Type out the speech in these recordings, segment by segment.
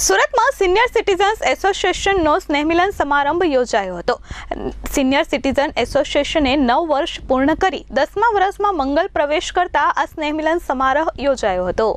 સુરત સુરતમાં senior citizens એસોસિએશનનો સ્નેહમિલન સમારંભ યોજાયો હતો. સિનિયર સિટીઝન એસોસિએશને નવ વર્ષ પૂર્ણ કરી દસમા વર્ષમાં મંગલ પ્રવેશ કરતા આ સ્નેહમિલન સમારોહ યોજાયો હતો.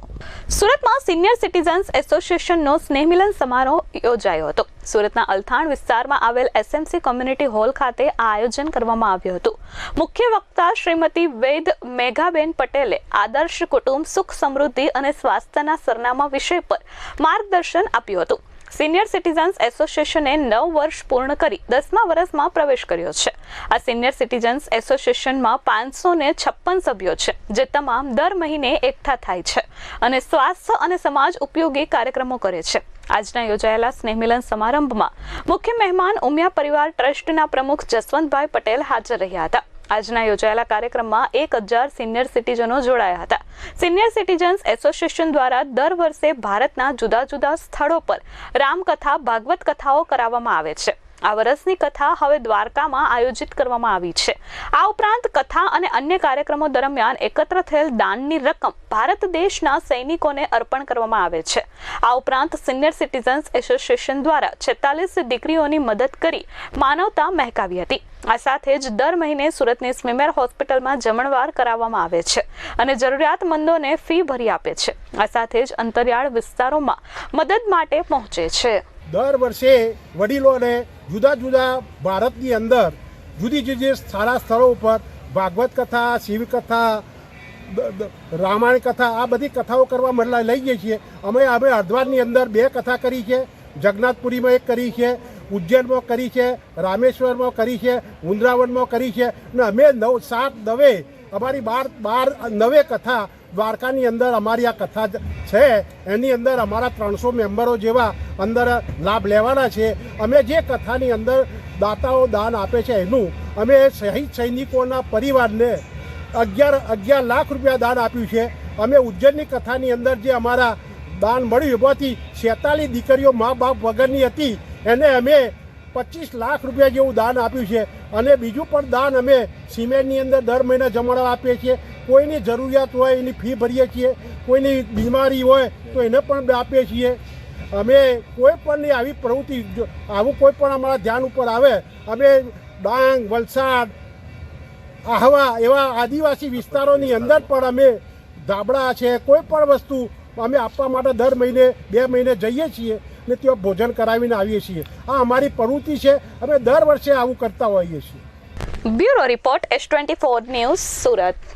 સુરતમાં સિનિયર સિટીઝન્સ એસોસિએશનનો સ્નેહમિલન સમારોહ યોજાયો હતો. સુરતના અલથાણ વિસ્તારમાં આવેલ એસએમસી કોમ્યુનિટી હોલ ખાતે આ આયોજન કરવામાં આવ્યું હતું. મુખ્ય વક્તા શ્રીમતી વૈદ મેઘાબેન પટેલે આદર્શ કુટુંબ, સુખ સમૃદ્ધિ અને સ્વાસ્થ્યના સરનામા વિષય પર માર્ગદર્શન આપ્યું હતું. સિનિયર સિટીઝન્સ એસોસિએશને નવ વર્ષ પૂર્ણ કરી દસમા વર્ષમાં પ્રવેશ કર્યો છે. આ સિનિયર સિટીઝન્સ એસોસિએશનમાં પાંચસો ને છપ્પન સભ્યો છે, જે તમામ દર મહિને એકઠા થાય છે અને સ્વાસ્થ્ય અને સમાજ ઉપયોગી કાર્યક્રમો કરે છે. આજના યોજાયેલા સ્નેહમિલન સમારંભમાં મુખ્ય મહેમાન ઉમિયા પરિવાર ટ્રસ્ટના પ્રમુખ જસવંતભાઈ પટેલ હાજર રહ્યા હતા. આજના યોજાયેલા કાર્યક્રમમાં એક હજાર સિનિયર સિટીઝનો જોડાયા હતા. સિનિયર સિટીઝન્સ એસોસિએશન દ્વારા દર વર્ષે ભારતના જુદા જુદા સ્થળો પર રામકથા, ભાગવત કથાઓ કરાવવામાં આવે છે. આ વર્ષની કથા હવે દ્વારકામાં આયોજિત કરવામાં આવી છે. આ ઉપરાંત કથા અને અન્ય કાર્યક્રમો દરમિયાન એકત્ર થયેલ દાનની રકમ ભારત દેશના સૈનિકોને અર્પણ કરવામાં આવે છે. આ ઉપરાંત સિનિયર સિટીઝન્સ એસોસિએશન દ્વારા છેતાલીસ દીકરીઓની મદદ કરી માનવતા મહેકાવી હતી. આ સાથે જ દર મહિને સુરતની સ્મીમેર હોસ્પિટલમાં જમણવાર કરાવવામાં આવે છે અને જરૂરિયાતમંદોને ફી ભરી આપે છે. આ સાથે જ અંતરિયાળ વિસ્તારોમાં મદદ માટે પહોંચે છે. દર વર્ષે વડીલોને જુદા જુદા ભારતની અંદર જુદી જુદી સારા સ્થળો ઉપર ભાગવત કથા શિવકથા રામાયણ કથા, આ બધી કથાઓ કરવા માટે લઈ જઈએ છીએ. અમે અમે હરદ્વારની અંદર બે કથા કરી છે. જગન્નાથપુરીમાં એક કરી છે, ઉજ્જૈનમાં કરી છે, રામેશ્વરમાં કરી છે, વૃંદાવનમાં કરી છે. અને અમે નવ સાત નવે અમારી બાર બાર નવે કથા દ્વારકાની અંદર અમારી આ કથા છે. એની અંદર અમારા ત્રણસો મેમ્બરો જેવા અંદર લાભ લેવાના છે. અમે જે કથાની અંદર દાતાઓ દાન આપે છે એનું, અમે શહીદ સૈનિકોના પરિવારને અગિયાર અગિયાર લાખ રૂપિયા દાન આપ્યું છે. અમે ઉજ્જૈનની કથાની અંદર જે અમારા દાન મળ્યું એમાંથી છેતાલીસ દીકરીઓ મા બાપ વગરની હતી. એને અમે પચીસ લાખ રૂપિયા જેવું દાન આપ્યું છે. અને બીજું પણ દાન અમે સિમેન્ટની અંદર દર મહિને જમાડવા આપીએ છીએ. કોઈની જરૂરિયાત હોય એની ફી ભરીએ છીએ. કોઈની બીમારી હોય તો એને પણ આપીએ છીએ. અમે કોઈ પણની આવી પ્રવૃત્તિ આવું કોઈ પણ અમારા ધ્યાન ઉપર આવે, અમે ડાંગ, વલસાડ, આહવા એવા આદિવાસી વિસ્તારોની અંદર પણ અમે ધાબળા છે. કોઈ પણ વસ્તુ અમે આપવા માટે દર મહિને, બે મહિને જઈએ છીએ ને ત્યાં ભોજન કરાવીને આવીએ છીએ. આ અમારી પ્રવૃત્તિ છે. અમે દર વર્ષે આવું કરતા હોઈએ છીએ. Bureau report S twenty four news Surat.